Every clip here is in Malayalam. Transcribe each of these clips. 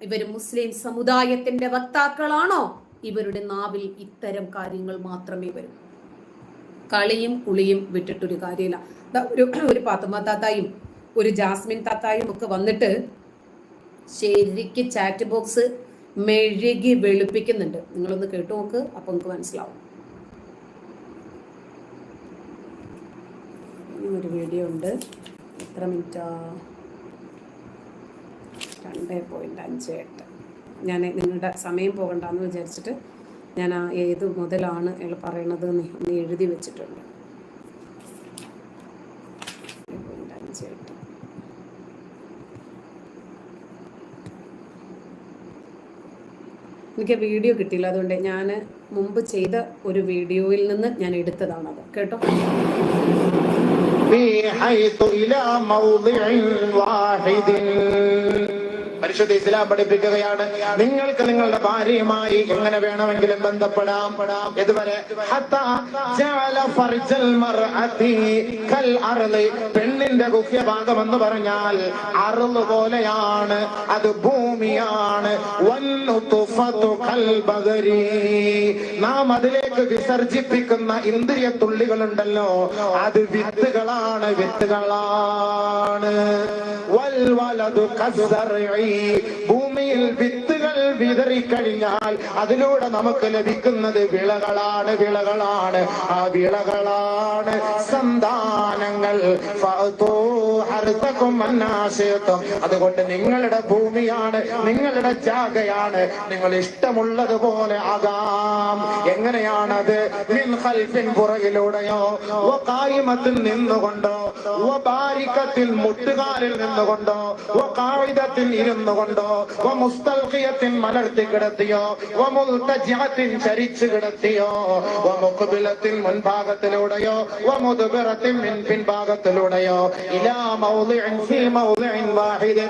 ഇവർ മുസ്ലിം സമുദായത്തിന്റെ വക്താക്കളാണോ? ഇവരുടെ നാവിൽ ഇത്തരം കാര്യങ്ങൾ മാത്രമേ വരൂ. കളിയും കുളിയും വിട്ടിട്ടൊരു കാര്യമില്ല ഒരു ഒരു പാത്തുമ താത്തായും ഒരു ജാസ്മിൻ താത്തായും ഒക്കെ വന്നിട്ട് ശരിക്ക് ചാറ്റ് ബോക്സ് മെഴുകി വെളുപ്പിക്കുന്നുണ്ട്. നിങ്ങളൊന്ന് കേട്ടു നോക്ക് അപ്പൊ നിങ്ങൾക്ക് മനസ്സിലാവും. ഒരു വീഡിയോ ഉണ്ട്. എത്ര മിനിറ്റാ? രണ്ട് പോയിന്റ് അഞ്ച് എട്ട് ഞാൻ നിങ്ങളുടെ സമയം പോകണ്ടെന്ന് വിചാരിച്ചിട്ട് ഞാൻ ആ ഏത് മുതലാണ് അയാൾ പറയണത് എന്ന് ഒന്ന് എഴുതി വെച്ചിട്ടുണ്ട് പോയിന്റ് അഞ്ച് എട്ട് എനിക്ക് വീഡിയോ കിട്ടിയില്ല അതുകൊണ്ട് ഞാൻ മുമ്പ് ചെയ്ത ഒരു വീഡിയോയിൽ നിന്ന് ഞാൻ എടുത്തതാണത് കേട്ടോ في حيث إلى موضع واحد പരിശുദ്ധ ഇസ്ലാം പഠിപ്പിക്കുകയാണ്. നിങ്ങൾക്ക് നിങ്ങളുടെ ഭാര്യയുമായി എങ്ങനെ വേണമെങ്കിലും ബന്ധപ്പെടാം. ഇതുവരെ പെണ്ണിന്റെ ഗുഹ്യഭാഗം എന്ന് പറഞ്ഞാൽ അറുൾ പോലെയാണ് അത് ഭൂമിയാണ്. നാം അതിലേക്ക് വിസർജിപ്പിക്കുന്ന ഇന്ദ്രിയ തുള്ളികളുണ്ടല്ലോ അത് വിത്തുകളാണ് വിത്തുകളാണ്. والولد كالزرعي بميل بالطين വിതറിക്കഴിഞ്ഞാൽ അതിലൂടെ നമുക്ക് ലഭിക്കുന്നത് വിളകളാണ് വിളകളാണ്. ആ വിളകളാണ് സന്താനങ്ങൾ. അതുകൊണ്ട് നിങ്ങളുടെ ഭൂമിയാണ് നിങ്ങളുടെ ജാഗയാണ്. നിങ്ങൾ ഇഷ്ടമുള്ളതുപോലെ ആകാം. എങ്ങനെയാണത്? പുറകിലൂടെയോ കായിമത്തിൽ നിന്നുകൊണ്ടോ ബാരിക്കത്തിൽ മുട്ടുകാലിൽ നിന്നുകൊണ്ടോ കാവിതത്തിൽ ഇരുന്നുകൊണ്ടോ കൊണ്ടോ മുസ്തൽഖിയത്തിൻ മലർത്തി കിടത്തിയോ? ചരിച്ചു കിടത്തിയോ? വമുഖബിലത്തിൻ മുൻഭാഗത്തിലൂടെയോ? വമുദ്ബിറത്തിൻ പിൻഭാഗത്തിലൂടെയോ?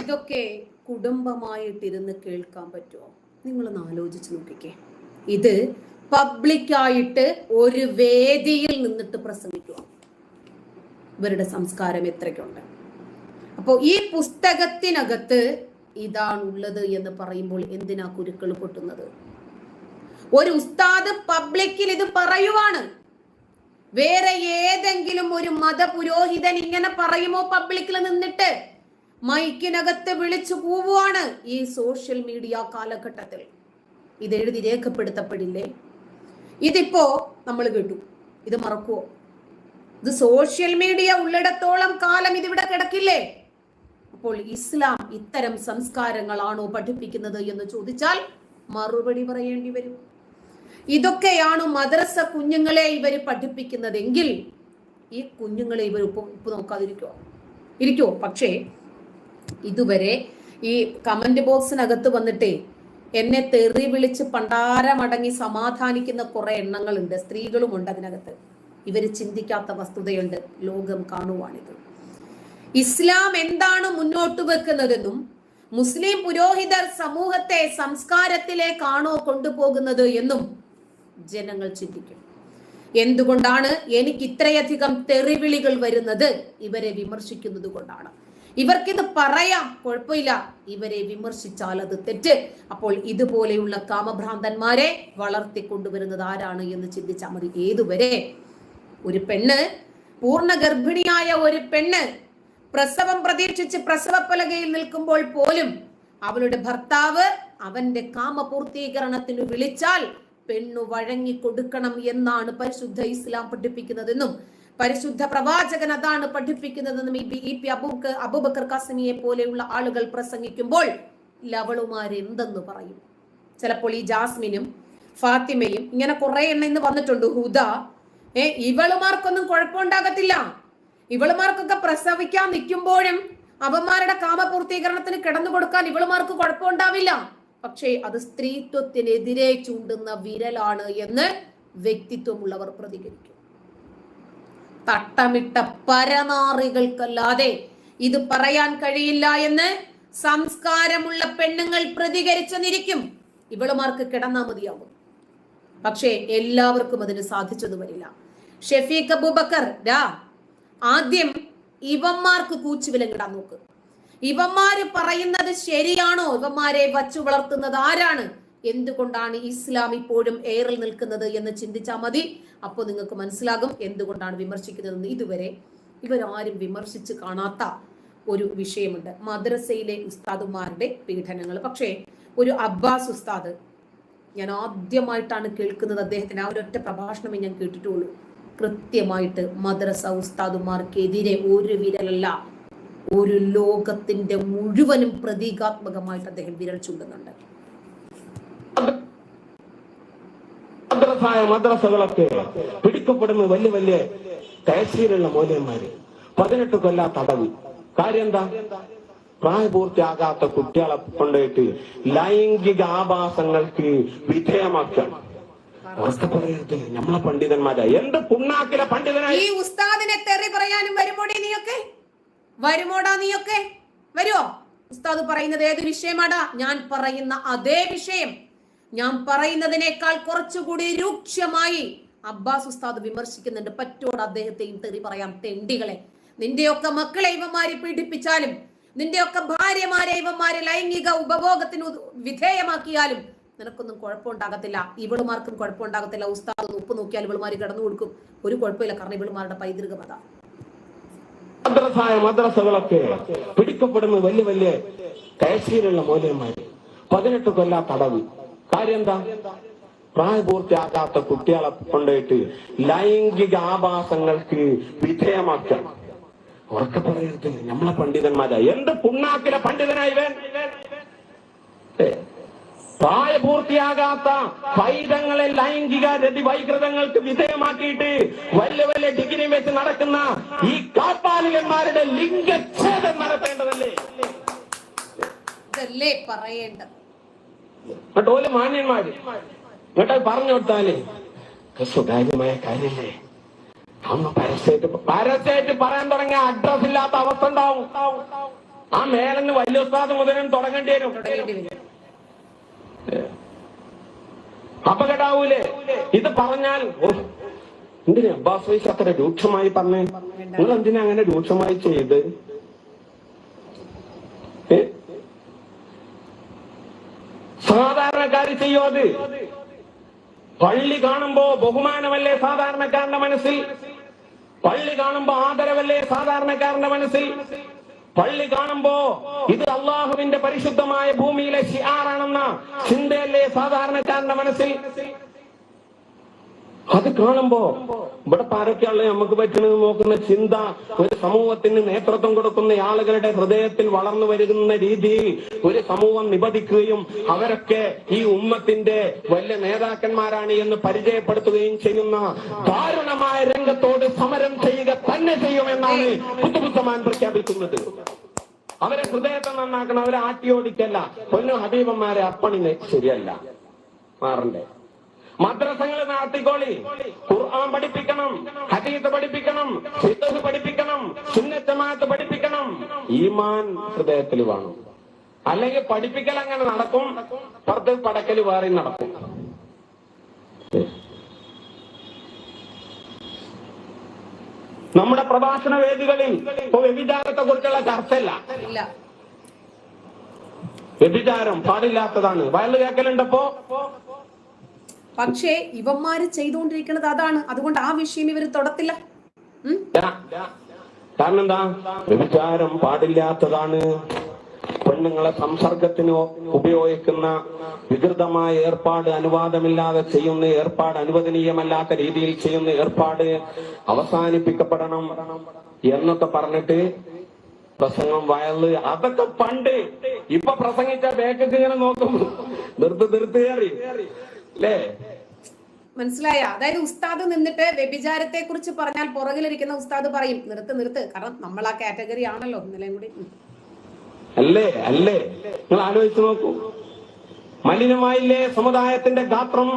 ഇതൊക്കെ കുടുംബമായിട്ടിരുന്ന് കേൾക്കാൻ പറ്റുമോ? നിങ്ങളൊന്ന് ആലോചിച്ച് നോക്കിക്കേ. ഇത് പബ്ലിക്കായിട്ട് ഒരു വേദിയിൽ നിന്നിട്ട് പ്രസംഗിക്കുക. ഇവരുടെ സംസ്കാരം എത്രയ്ക്കുണ്ട്? അപ്പോൾ ഈ പുസ്തകത്തിനകത്ത് ഇതാണുള്ളത് എന്ന് പറയുമ്പോൾ എന്തിനാ കുരുക്കൾ പൊട്ടുന്നത്? ഒരു ഉസ്താദ് പബ്ലിക്കിൽ ഇത് പറയുവാണ്. വേറെ ഏതെങ്കിലും ഒരു മത പുരോഹിതൻ ഇങ്ങനെ പറയുമോ പബ്ലിക്കിൽ നിന്നിട്ട്? മൈക്കിനകത്ത് വിളിച്ചു പോവുകയാണ് ഈ സോഷ്യൽ മീഡിയ കാലഘട്ടത്തിൽ. ഇത് എഴുതി രേഖപ്പെടുത്തപ്പെടില്ലേ? ഇതിപ്പോ നമ്മൾ കേട്ടു. ഇത് മറക്കുവോ? ഇത് സോഷ്യൽ മീഡിയ ഉള്ളിടത്തോളം കാലം ഇതിവിടെ കിടക്കില്ലേ? അപ്പോൾ ഇസ്ലാം ഇത്തരം സംസ്കാരങ്ങളാണോ പഠിപ്പിക്കുന്നത് എന്ന് ചോദിച്ചാൽ മറുപടി പറയേണ്ടി വരും. ഇതൊക്കെയാണ് മദ്രസ കുഞ്ഞുങ്ങളെ ഇവർ പഠിപ്പിക്കുന്നതെങ്കിൽ ഈ കുഞ്ഞുങ്ങളെ ഇവർ ഉപ്പ് ഉപ്പ് നോക്കാതിരിക്കുമോ ഇരിക്കുമോ പക്ഷേ ഇതുവരെ ഈ കമന്റ് ബോക്സിനകത്ത് വന്നിട്ടേ എന്നെ തെറി വിളിച്ച് പണ്ടാരമടങ്ങി സമാധാനിക്കുന്ന കുറെ എണ്ണങ്ങളുണ്ട് സ്ത്രീകളുമുണ്ട് അതിനകത്ത്. ഇവർ ചിന്തിക്കാത്ത വസ്തുതയുണ്ട്. ലോകം കാണുവാണിത്. ഇസ്ലാം എന്താണ് മുന്നോട്ട് വെക്കുന്നതെന്നും മുസ്ലിം പുരോഹിതർ സമൂഹത്തെ സംസ്കാരത്തിലേക്കാണോ കൊണ്ടുപോകുന്നത് എന്നും ജനങ്ങൾ ചിന്തിക്കും എന്തുകൊണ്ടാണ് എനിക്ക് ഇത്രയധികം തെറിവിളികൾ വരുന്നത്? ഇവരെ വിമർശിക്കുന്നത് കൊണ്ടാണ്. ഇവർക്കിത് പറയാം കുഴപ്പമില്ല. ഇവരെ വിമർശിച്ചാൽ അത് തെറ്റ്. അപ്പോൾ ഇതുപോലെയുള്ള കാമഭ്രാന്തന്മാരെ വളർത്തിക്കൊണ്ടുവരുന്നത് ആരാണ് എന്ന് ചിന്തിച്ചാൽ മതി. ഏതുവരെ? ഒരു പെണ്ണ് പൂർണ ഗർഭിണിയായ ഒരു പെണ്ണ് പ്രസവം പ്രതീക്ഷിച്ച് പ്രസവപ്പലകയിൽ നിൽക്കുമ്പോൾ പോലും അവളുടെ ഭർത്താവ് അവന്റെ കാമപൂർത്തീകരണത്തിന് വിളിച്ചാൽ പെണ്ണു വഴങ്ങി കൊടുക്കണം എന്നാണ് പരിശുദ്ധ ഇസ്ലാം പഠിപ്പിക്കുന്നതെന്നും പരിശുദ്ധ പ്രവാചകൻ അതാണ് പഠിപ്പിക്കുന്നതെന്നും ബി- പി അബൂക്ക് അബൂബക്കർ കാസിമിയെ പോലെയുള്ള ആളുകൾ പ്രസംഗിക്കുമ്പോൾ ലവളുമാരെന്തെന്ന് പറയും? ചിലപ്പോൾ ഈ ജാസ്മിനും ഫാത്തിമയും ഇങ്ങനെ കുറെ എണ്ണ ഇന്ന് വന്നിട്ടുണ്ട്. ഹുദ ഏ ഇവളുമാർക്കൊന്നും കുഴപ്പമുണ്ടാകത്തില്ല. ഇവളുമാർക്കൊക്കെ പ്രസവിക്കാൻ നിൽക്കുമ്പോഴും അവന്മാരുടെ കാമപൂർത്തീകരണത്തിന് കിടന്നു കൊടുക്കാൻ ഇവളുമാർക്ക് കുഴപ്പമുണ്ടാവില്ല. പക്ഷേ അത് സ്ത്രീത്വത്തിനെതിരെ ചൂണ്ടുന്ന വിരലാണ് എന്ന് വ്യക്തിത്വമുള്ളവർ പ്രതികരിക്കും. തട്ടമിട്ട പരനാറികൾക്കല്ലാതെ ഇത് പറയാൻ കഴിയില്ല എന്ന് സംസ്കാരമുള്ള പെണ്ണുങ്ങൾ പ്രതികരിച്ചെന്നിരിക്കും. ഇവളുമാർക്ക് കിടന്നാ മതിയാവും. പക്ഷേ എല്ലാവർക്കും അതിന് സാധിച്ചെന്ന് വരില്ല ഷെഫീഖ് അബൂബക്കർ രാ ആദ്യം ഇവന്മാർക്ക് കൂച്ചുവിലങ്ങിടാൻ നോക്ക്. ഇവന്മാര് പറയുന്നത് ശരിയാണോ? ഇവന്മാരെ വച്ചു വളർത്തുന്നത് ആരാണ്? എന്തുകൊണ്ടാണ് ഇസ്ലാം ഇപ്പോഴും എയറിൽ നിൽക്കുന്നത് എന്ന് ചിന്തിച്ചാൽ മതി. അപ്പോൾ നിങ്ങൾക്ക് മനസ്സിലാകും എന്തുകൊണ്ടാണ് വിമർശിക്കുന്നതെന്ന്. ഇതുവരെ ഇവരാരും വിമർശിച്ച് കാണാത്ത ഒരു വിഷയമുണ്ട്. മദ്രസയിലെ ഉസ്താദുമാരുടെ പീഡനങ്ങൾ. പക്ഷേ ഒരു അബ്ബാസ് ഉസ്താദ് ഞാൻ ആദ്യമായിട്ടാണ് കേൾക്കുന്നത് അദ്ദേഹത്തിന്. ആ ഒരൊറ്റ പ്രഭാഷണമേ ഞാൻ കേട്ടിട്ടുള്ളൂ. കൃത്യമായിട്ട് മദ്രസ ഉസ്താദുമാർക്കെതിരെ ഒരു വിരലല്ല. ഒരു ലോകത്തിന്റെ മുഴുവനും പ്രതീകാത്മകമായിട്ട് അദ്ദേഹം വിരൽ ചൂണ്ടുന്നുണ്ട്. മദ്രസകളൊക്കെ പിടിക്കപ്പെടുന്ന വലിയ വലിയ തഹസീലുള്ള മൂല്യന്മാര് പതിനെട്ട് കൊല്ലാ തടവ്. കാര്യം എന്താ? പ്രായപൂർത്തിയാകാത്ത കുട്ടികളെ കൊണ്ടുപോയിട്ട് ലൈംഗിക ആഭാസങ്ങൾക്ക് വിധേയമാക്കണം ഉറക്കെ പറയരുത്. നമ്മളെ പണ്ഡിതന്മാരാ. എന്ത് പുണ്ണാക്കിലെ പണ്ഡിതനായി? ഈ ഉസ്താദിനെ തെറി പറയാനും വരുമോടി നീയൊക്കെ? വരുമോടാ നീയൊക്കെ? വരുമോ ഉസ്താദ് പറയുന്നത് ഏത് വിഷയമാടാ? ഞാൻ പറയുന്ന അതേ വിഷയം. ഞാൻ പറയുന്നതിനേക്കാൾ കുറച്ചുകൂടി രൂക്ഷമായി അബ്ബാസ് ഉസ്താദ് വിമർശിക്കുന്നുണ്ട്. പറ്റോട് അദ്ദേഹത്തെയും തെറി പറയാം തെണ്ടികളെ. നിന്റെയൊക്കെ മക്കളെ ഇവന്മാരെ പീഡിപ്പിച്ചാലും നിന്റെയൊക്കെ ഭാര്യമാരെ ഇവന്മാരെ ലൈംഗിക ഉപഭോഗത്തിന് വിധേയമാക്കിയാലും നിനക്കൊന്നും കുഴപ്പമുണ്ടാകത്തില്ല. ഇവളുമാർക്കും കുഴപ്പമുണ്ടാകത്തില്ല. ഉസ്താദ് ഉപ്പ് നോക്കിയാൽ ഇവളുമാരി കിടന്നു കൊടുക്കും. ഒരു കുഴപ്പമില്ല. കാരണം ഇവളുമാരുടെ പൈതൃകമത മദ്രസായ മദ്രസകളൊക്കെ പിടിക്കപ്പെടുന്ന വലിയ വലിയ തഹസീലുള്ള മൂല്യന്മാര് പതിനെട്ട് കൊല്ലാ തടവ്. കാര്യം എന്താ? പ്രായപൂർത്തിയാകാത്ത കുട്ടികളെ കൊണ്ടുപോയിട്ട് ലൈംഗിക ആഭാസങ്ങൾക്ക് വിധേയമാക്കാം ഉറക്കെ പറയരുത്. നമ്മളെ പണ്ഡിതന്മാരായി എന്ത് പുണ്ണാക്കിലെ പണ്ഡിതനായി പ്രായപൂർത്തിയാകാത്ത പൈതങ്ങളെ ലൈംഗിക രതി വൈകൃതങ്ങൾക്ക് വിധേയമാക്കിയിട്ട് വലിയ വലിയ ഡിഗ്രി വെച്ച് നടക്കുന്ന ഈ കാപ്പാലികന്മാരുടെ ലിംഗച്ഛേദം നടത്തേണ്ടതല്ലേ? ഇതല്ലേ പറയേണ്ടത്. എന്നിട്ട് ഓൽ മാന്യന്മാര് എന്നിട്ട് പറഞ്ഞു കൊടുത്താലേ സ്വകാര്യമായ കാര്യല്ലേ? അന്ന് പരസ്യമായിട്ട് പരസ്യമായിട്ട് പറയാൻ തുടങ്ങിയ അഡ്രസ് ഇല്ലാത്ത അവസ്ഥ ഉണ്ടാവും. ആ മേലെന്ന് വലിയ ഉസ്താദ് മുതലും തുടങ്ങേണ്ടി വരും തുടങ്ങേണ്ടി വരും അപകടാവൂലേ? ഇത് പറഞ്ഞാൽ എന്തിനാ അബ്ബാസ് വൈസ് അത്ര രൂക്ഷമായി പറഞ്ഞേ? നിങ്ങൾ എന്തിനാ അങ്ങനെ രൂക്ഷമായി ചെയ്ത്? സാധാരണക്കാര് ചെയ്യോ അത്? പള്ളി കാണുമ്പോ ബഹുമാനമല്ലേ സാധാരണക്കാരന്റെ മനസ്സിൽ? പള്ളി കാണുമ്പോ ആദരവല്ലേ സാധാരണക്കാരന്റെ മനസ്സിൽ? പള്ളി കാണുമ്പോ ഇത് അള്ളാഹുവിന്റെ പരിശുദ്ധമായ ഭൂമിയിലെ ഷിയാറാണെന്ന ചിന്തയല്ലേ സാധാരണക്കാരന്റെ മനസ്സിൽ? അത് കാണുമ്പോ ഇവിടെ പാരക്കാളെ നമുക്ക് പറ്റുന്നത് നോക്കുന്ന ചിന്ത ഒരു സമൂഹത്തിന് നേതൃത്വം കൊടുക്കുന്ന ആളുകളുടെ ഹൃദയത്തിൽ വളർന്നു വരുന്ന രീതിയിൽ ഒരു സമൂഹം നിബദിക്കുകയും അവരൊക്കെ ഈ ഉമ്മത്തിന്റെ വലിയ നേതാക്കന്മാരാണ് എന്ന് പരിചയപ്പെടുത്തുകയും ചെയ്യുന്ന ദാരുണമായ രംഗത്തോട് സമരം ചെയ്യുക തന്നെ ചെയ്യുമെന്നാണ് പുതുപുത്തമാൻ പ്രഖ്യാപിക്കുന്നത്. അവരെ ഹൃദയത്തെ നന്നാക്കണം അവരെ ആട്ടിയോടിക്കല്ല. പൊന്നു ഹബീബന്മാരെ അപ്പണിനെ ശരിയല്ല. മാറണ്ടേ? മദ്രസകൾ നടത്തിക്കോളി ഖുർആൻ പഠിപ്പിക്കണം ഹദീസ് പഠിപ്പിക്കണം ഫിഖ് പഠിപ്പിക്കണം സുന്നത്തമാത്ത് പഠിപ്പിക്കണം. ഈമാൻ ഹൃദയത്തിൽ വേണം. അല്ലെങ്കിൽ പഠിപ്പിക്കൽ അങ്ങനെ നടക്കും പുറത്ത് പടക്കൽ വേറെ നടക്കും. നമ്മുടെ പ്രഭാഷണ വേദികളിൽ ഇപ്പൊ വ്യഭിചാരത്തെ കുറിച്ചുള്ള ചർച്ചയില്ല. വ്യഭിചാരം പാടില്ലാത്തതാണ്. വയൽ കേക്കലുണ്ടപ്പോ? പക്ഷേ ഇവന്മാര് ചെയ്തുകൊണ്ടിരിക്കുന്നത് അതാണ്. അതുകൊണ്ട് ആ വിഷയം ഇവർ തൊടത്തില്ല. കാരണം എന്താ വ്യഭിചാരം പാടില്ലാത്തതാണ്. പെണ്ണുങ്ങളെ സംസർഗത്തിന് ഉപയോഗിക്കുന്ന വികൃതമായ ഏർപ്പാട് അനുവാദമില്ലാതെ ചെയ്യുന്ന ഏർപ്പാട് അനുവദനീയമല്ലാത്ത രീതിയിൽ ചെയ്യുന്ന ഏർപ്പാട് അവസാനിപ്പിക്കപ്പെടണം എന്നൊക്കെ പറഞ്ഞിട്ട് പ്രസംഗം വയൽ അതൊക്കെ പണ്ട് ഇപ്പൊ പ്രസംഗിച്ച ബേക്കൊക്കെ ഇങ്ങനെ നോക്കും. നിർത്ത് നിർത്ത് കയറി. അല്ലേ മനസ്സിലായ? അതായത് ഉസ്താദ് നിന്നിട്ട് വ്യഭിചാരത്തെ കുറിച്ച് പറഞ്ഞാൽ പുറകിലിരിക്കുന്ന ഉസ്താദ് പറയും. നിർത്ത് നിർത്ത്. കാരണം നമ്മൾ ആ കാറ്റഗറി ആണല്ലോ ഇന്നലെയും കൂടി. അല്ലേ? അല്ലേ? നിങ്ങൾ ആലോചിച്ച് നോക്കൂ. മലിനമായില്ലേ സമുദായത്തിന്റെ ഗാത്രം?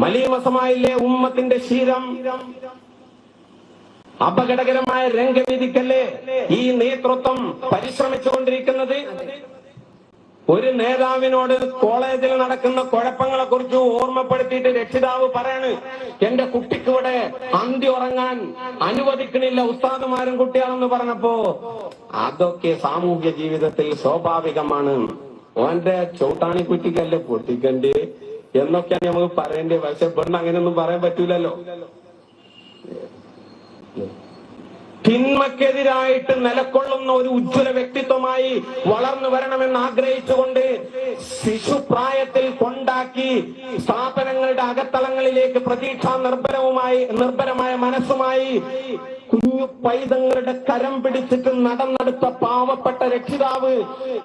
മലീമസമായില്ലേ ഉമ്മത്തിന്റെ ശീലം? അപകടകരമായ രംഗവേദിക്കല്ലേ ഈ നേതൃത്വം പരിശ്രമിച്ചുകൊണ്ടിരിക്കുന്നത്? ഒരു നേതാവിനോട് കോളേജിൽ നടക്കുന്ന കുഴപ്പങ്ങളെ കുറിച്ച് ഓർമ്മപ്പെടുത്തിയിട്ട് രക്ഷിതാവ് പറയാണ് എന്റെ കുട്ടിക്ക് ഇവിടെ അന്തി ഉറങ്ങാൻ അനുവദിക്കണില്ല ഉസ്താദുമാരും കുട്ടികളെന്ന് പറഞ്ഞപ്പോ അതൊക്കെ സാമൂഹ്യ ജീവിതത്തിൽ സ്വാഭാവികമാണ്. ഓന്റെ ചവിട്ടാണി കുറ്റിക്കല്ലേ പൊട്ടിക്കണ്ടേ എന്നൊക്കെയാണ് നമുക്ക് പറയേണ്ടത് പക്ഷെ പെണ്ണ് അങ്ങനെയൊന്നും പറയാൻ പറ്റൂലല്ലോ. തിന്മക്കെതിരായിട്ട് നിലക്കൊള്ളുന്ന ഒരു ഉജ്ജ്വല വ്യക്തിത്വമായി വളർന്നു വരണമെന്ന് ആഗ്രഹിച്ചുകൊണ്ട് ശിശുപ്രായത്തിൽ കൊണ്ടാക്കി സ്ഥാപനങ്ങളുടെ അകത്തളങ്ങളിലേക്ക് പ്രതീക്ഷാ നിർഭരവുമായി നിർഭരമായ മനസ്സുമായി കുഞ്ഞു പൈതങ്ങളുടെ കരം പിടിച്ചിട്ട് നടന്നെടുത്ത പാവപ്പെട്ട രക്ഷിതാവ്